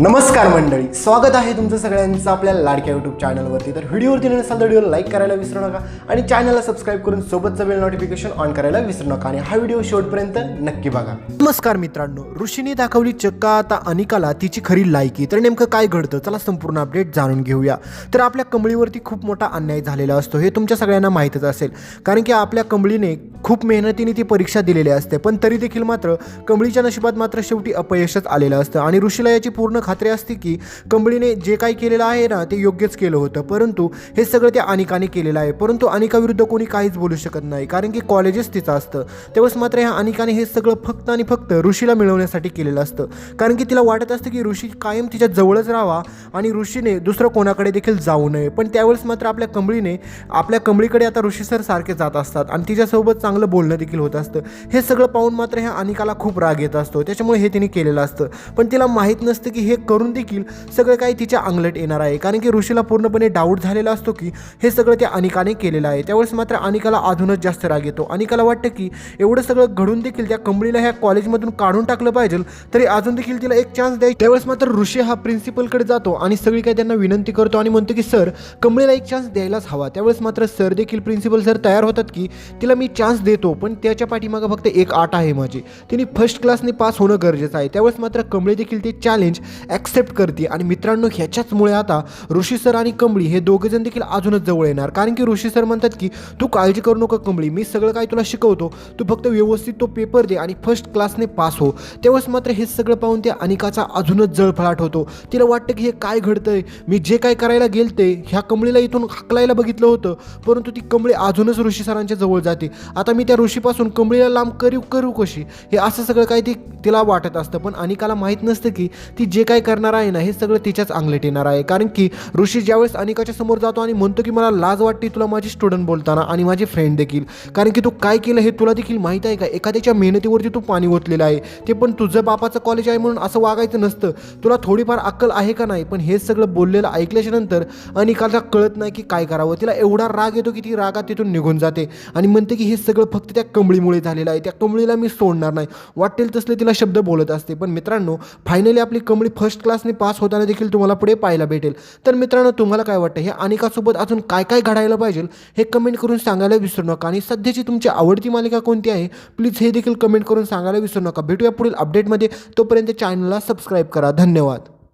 नमस्कार मंडळी स्वागत आहे तुमचं सगळ्यांचं आपल्या लाडक्या यूट्यूब चॅनलवरती तर व्हिडिओवरती नसाल तर व्हिडिओ लाईक करायला विसरू नका आणि चॅनलला सबस्क्राईब करून सोबतचं बेल नोटिफिकेशन ऑन करायला विसरू नका. आणि हा व्हिडिओ शेवटपर्यंत नक्की बघा. नमस्कार मित्रांनो ऋषीने दाखवली चक्क आता अनिकाला तिची खरी लायकी तर नेमकं काय घडतं? चला संपूर्ण अपडेट जाणून घेऊया. तर आपल्या कंबळीवरती खूप मोठा अन्याय झालेला असतो हे तुमच्या सगळ्यांना माहीतच असेल. कारण की आपल्या कंबळीने खूप मेहनतीने ती परीक्षा दिलेली असते पण तरी देखील मात्र कंबळीच्या नशिबात मात्र शेवटी अपयशच आलेलं असतं. आणि ऋषीला याची पूर्ण खात्री असते की कंबळीने जे काही केलेलं आहे ना ते योग्यच केलं होतं. परंतु हे सगळं त्या अनिकाने केलेलं आहे. परंतु अनिकाविरुद्ध कोणी काहीच बोलू शकत नाही कारण की कॉलेजच तिचं असतं. तेव्हाच मात्र ह्या अनिकाने हे सगळं फक्त आणि फक्त ऋषीला मिळवण्यासाठी केलेलं असतं. कारण की तिला वाटत असतं की ऋषी कायम तिच्या जवळच राहावा आणि ऋषीने दुसरं कोणाकडे देखील जाऊ नये. पण त्यावेळेस मात्र आपल्या कंबळीने आपल्या कंबळीकडे आता ऋषी सर सारखे जात असतात आणि तिच्यासोबत चांगलं बोलणं देखील होत असतं. हे सगळं पाहून मात्र ह्या अनिकाला खूप राग येत असतो. त्याच्यामुळे हे तिने केलेलं असतं. पण तिला माहीत नसतं की हे करून देखील सगळं काही तिच्या अंगलट येणार आहे. कारण की ऋषीला पूर्णपणे डाऊट झालेला असतो की हे सगळं त्या अनिकाने केलेलं आहे. त्यावेळेस मात्र अनिकाला अजूनच जास्त राग येतो. अनिकाला वाटतं की एवढं सगळं घडून देखील त्या कंबळीला ह्या कॉलेजमधून काढून टाकलं पाहिजे तरी अजून देखील तिला एक चान्स द्यायचा. त्यावेळेस मात्र ऋषी हा प्रिन्सिपलकडे जातो आणि सगळी काही त्यांना विनंती करतो आणि म्हणतो की सर कंबळीला एक चान्स द्यायलाच हवा. त्यावेळेस मात्र सर देखील प्रिन्सिपल सर तयार होतात की तिला मी चान्स देतो पण त्याच्या पाठीमागं फक्त एक आट आहे माझी. तिने फर्स्ट क्लासने पास होणं गरजेचं आहे. त्यावेळेस मात्र कमळी देखील ते चॅलेंज ॲक्सेप्ट करते. आणि मित्रांनो ह्याच्याचमुळे आता ऋषी सर आणि कंबळी हे दोघेजण देखील अजूनच जवळ येणार. कारण की ऋषी सर म्हणतात की तू काळजी करू नका कमळी मी सगळं काय तुला शिकवतो. तू फक्त व्यवस्थित तो पेपर दे आणि फर्स्ट क्लासने पास हो. तेव्हाच मात्र हे सगळं पाहून त्या अनिकाचा अजूनच जळफळाट होतो. तिला वाटतं की हे काय घडतंय? मी जे काय करायला गेलते ह्या कंबळीला इथून हाकलायला बघितलं होतं. परंतु ती कंबळी अजूनच ऋषी सरांच्या जवळ जाते. आता आता मी त्या ऋषीपासून कंबळीला लांब करू करू कशी? हे असं सगळं काही ती तिला वाटत असतं. पण अनिकाला माहीत नसतं की ती जे काय करणार आहे ना हे सगळं तिच्याच अंगलेट येणार आहे. कारण की ऋषी ज्यावेळेस अनिकाच्या समोर जातो आणि म्हणतो की मला लाज वाटते तुला माझी स्टुडंट बोलताना आणि माझी फ्रेंड देखील. कारण की तू काय केलं हे तुला देखील माहीत आहे का? एखाद्याच्या मेहनतीवरती तू पाणी ओतलेलं आहे. ते पण तुझं बापाचं कॉलेज आहे म्हणून असं वागायचं नसतं. तुला थोडीफार अक्कल आहे का नाही? पण हे सगळं बोललेलं ऐकल्याच्या नंतर अनिकाला कळत नाही की काय करावं. तिला एवढा राग येतो की ती रागात तिथून निघून जाते आणि म्हणते की हे सगळं फक्त त्या कंबळीमुळे झालेलं आहे. त्या कमळीला मी सोडणार नाही. वाटेल तसले तिला शब्द बोलत असते. पण मित्रांनो फायनली आपली कंबळी फर्स्ट क्लासने पास होताना देखील तुम्हाला पुढे पाहायला भेटेल. तर मित्रांनो तुम्हाला काय वाटतं? हे अनिकासोबत अजून काय काय घडायला पाहिजे? हे कमेंट करून सांगायला विसरू नका. आणि सध्याची तुमची आवडती मालिका कोणती आहे? प्लीज हे देखील कमेंट करून सांगायला विसरू नका. भेटूया पुढील अपडेटमध्ये तोपर्यंत चॅनलला सबस्क्राईब करा. धन्यवाद.